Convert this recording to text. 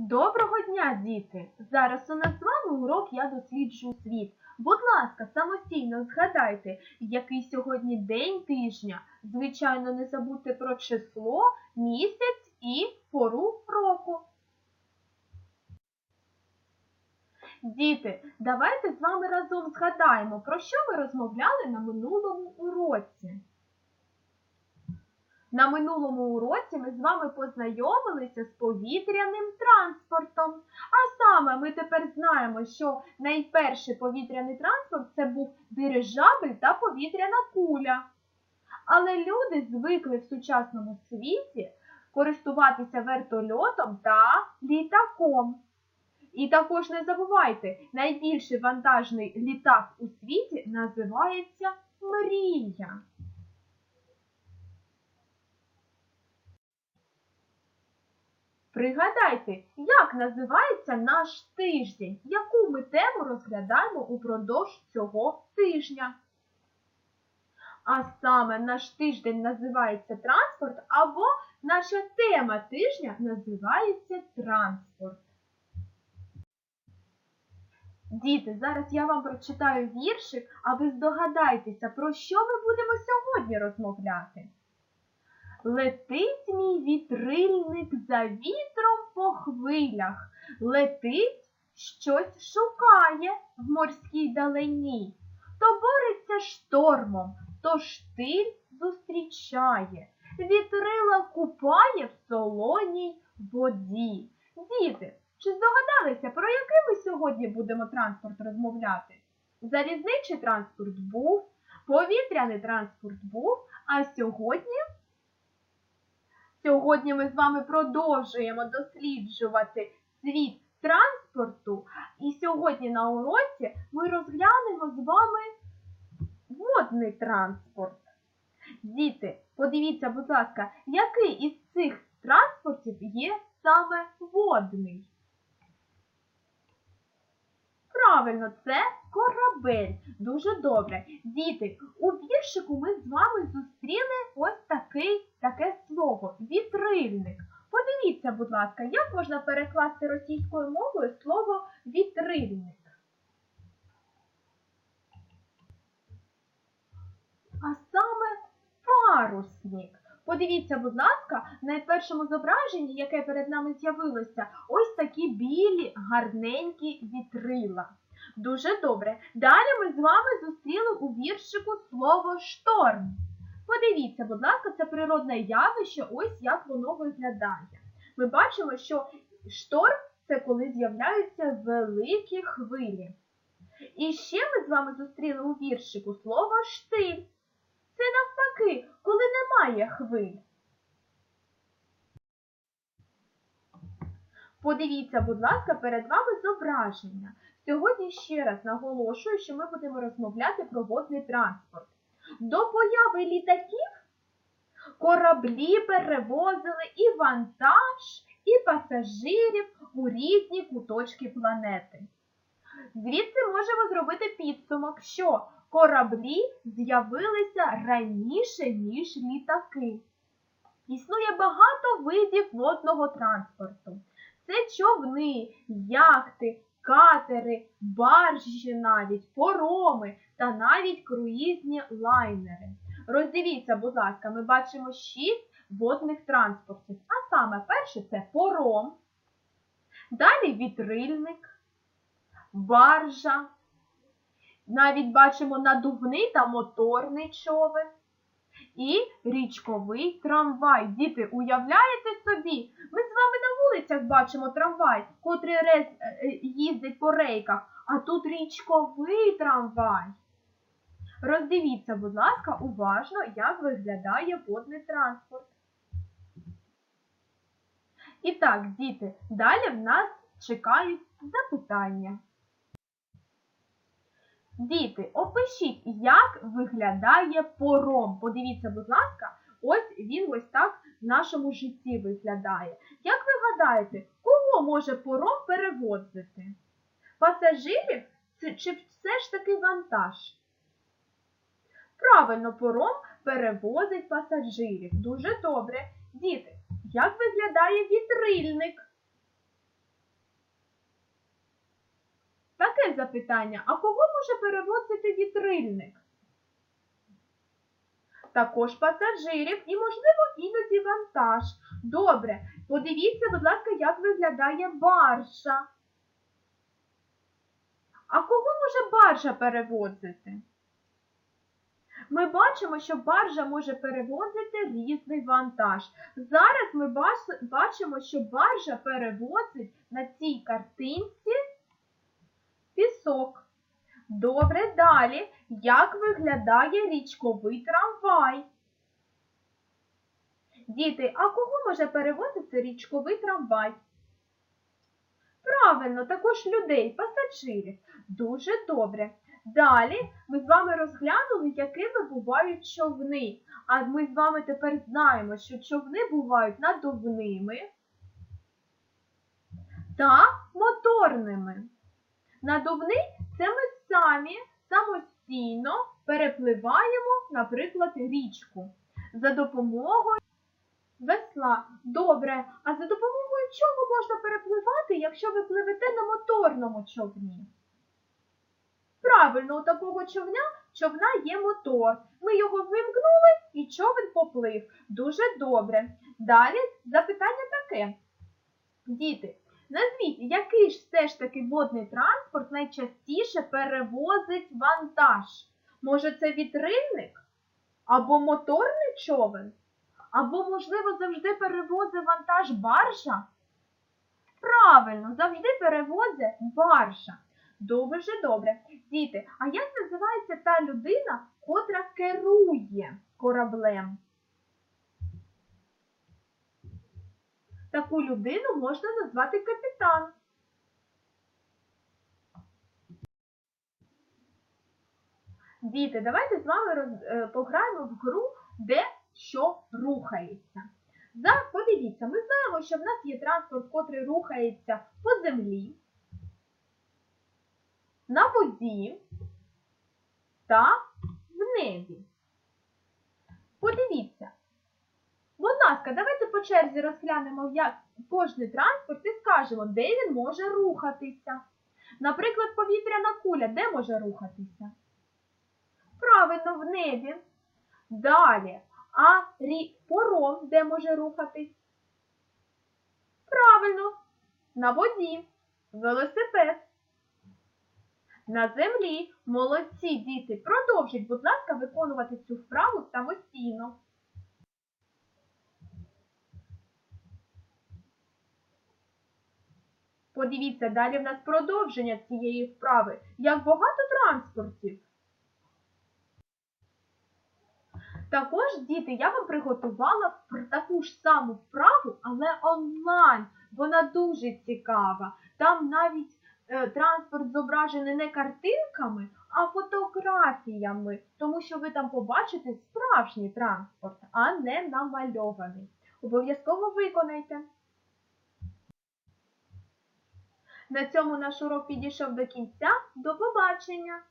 Доброго дня, діти! Зараз у нас з вами урок Я досліджую світ. Будь ласка, самостійно згадайте, який сьогодні день тижня. Звичайно, не забудьте про число, місяць і пору року. Діти, давайте з вами разом згадаємо, про що ми розмовляли на минулому уроці. На минулому уроці ми з вами познайомилися з повітряним транспортом. А саме ми тепер знаємо, що найперший повітряний транспорт це був дирижабель та повітряна куля. Але люди звикли в сучасному світі користуватися вертольотом та літаком. І також не забувайте, найбільший вантажний літак у світі називається Мрія. Пригадайте, як називається наш тиждень, яку ми тему розглядаємо упродовж цього тижня. А саме наш тиждень називається транспорт, або наша тема тижня називається транспорт. Діти, зараз я вам прочитаю віршик, а ви здогадайтеся, про що ми будемо сьогодні розмовляти. Летить мій вітрильник за вітром по хвилях, летить, щось шукає в морській далині, то бореться штормом, то штиль зустрічає, вітрила купає в солоній воді. Діти, чи здогадалися, про який ми сьогодні будемо транспорт розмовляти? Залізничий транспорт був, повітряний транспорт був, а сьогодні Сьогодні ми з вами продовжуємо досліджувати світ транспорту. І сьогодні на уроці ми розглянемо з вами водний транспорт. Діти, подивіться, будь ласка, який із цих транспортів є саме водний? Правильно, це корабель. Дуже добре. Діти, у віршику ми з вами зустріли ось такий, вітрильник. Подивіться, будь ласка, як можна перекласти російською мовою слово вітрильник. А саме парусник. Подивіться, будь ласка, на першому зображенні, яке перед нами з'явилося, ось такі білі, гарненькі вітрила. Дуже добре. Далі ми з вами зустріли у віршику слово шторм. Подивіться, будь ласка, це природне явище, ось як воно виглядає. Ми бачимо, що шторм це коли з'являються великі хвилі. І ще ми з вами зустріли у віршику слово штиль. Це навпаки, коли немає хвиль. Подивіться, будь ласка, перед вами зображення. Сьогодні ще раз наголошую, що ми будемо розмовляти про водний транспорт. До появи літаків кораблі перевозили і вантаж, і пасажирів у різні куточки планети. Звідси можемо зробити підсумок, що кораблі з'явилися раніше, ніж літаки. Існує багато видів водного транспорту. Це човни, яхти, катери, баржі навіть, пороми та навіть круїзні лайнери. Роздивіться, будь ласка, ми бачимо шість водних транспортів. А саме перше це пором, далі вітрильник, баржа. Навіть бачимо надувний та моторний човен. І річковий трамвай. Діти, уявляєте собі? Ми з вами на вулицях бачимо трамвай, котрий рез е, їздить по рейках, а тут річковий трамвай. Роздивіться, будь ласка, уважно, як виглядає водний транспорт. І так, діти, далі в нас чекають запитання. Діти, опишіть, як виглядає пором. Подивіться, будь ласка, ось він ось так в нашому житті виглядає. Як ви гадаєте, кого може пором перевозити? Пасажирів чи все ж таки вантаж? Правильно, пором перевозить пасажирів. Дуже добре. Діти, як виглядає вітрильник? Друге запитання: а кого може перевозити вітрильник? Також пасажирів і, можливо, іноді вантаж. Добре, подивіться, будь ласка, як виглядає баржа. А кого може баржа перевозити? Ми бачимо, що баржа може перевозити різний вантаж. Зараз ми бачимо, що баржа перевозить на цій картинці пісок. Добре, далі. Як виглядає річковий трамвай? Діти, а кого може перевозити річковий трамвай? Правильно, також людей, пасажирів. Дуже добре. Далі ми з вами розглянули, якими бувають човни. А ми з вами тепер знаємо, що човни бувають надувними та моторними. Надувний це ми самі самостійно перепливаємо, наприклад, річку за допомогою весла. Добре, а за допомогою чого можна перепливати, якщо ви пливете на моторному човні? Правильно, у такого човня човна є мотор. Ми його вимкнули і човен поплив. Дуже добре. Далі запитання таке. Діти, назвіть, який ж все ж таки водний транспорт найчастіше перевозить вантаж? Може, це вітрильник? Або моторний човен? Або, можливо, завжди перевозить вантаж баржа? Правильно, завжди перевозить баржа. Дуже добре. Діти, а як називається та людина, котра керує кораблем? Таку людину можна назвати капітан. Діти, давайте з вами роз, е, пограємо в гру, де що рухається. За, подивіться, ми знаємо, що в нас є транспорт, котрий рухається по землі, на воді та в небі. Подивіться. Ласка, давайте по черзі розглянемо як кожний транспорт і скажемо, де він може рухатися. Наприклад, повітряна куля де може рухатися? Правильно, в небі. Далі. А пором де може рухатись? Правильно, на воді. Велосипед. На землі. Молодці діти. Продовжіть, будь ласка, виконувати цю вправу самостійно. Подивіться, далі в нас продовження цієї вправи. Як багато транспортів. Також, діти, я вам приготувала таку ж саму вправу, але онлайн. Вона дуже цікава. Там навіть е, транспорт зображений не картинками, а фотографіями, тому що ви там побачите справжній транспорт, а не намальований. Обов'язково виконайте. На цьому наш урок підійшов до кінця. До побачення!